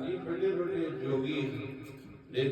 ਜੀ ਬੜੇ ਬੜੇ ਜੋਗੀ ਨੇ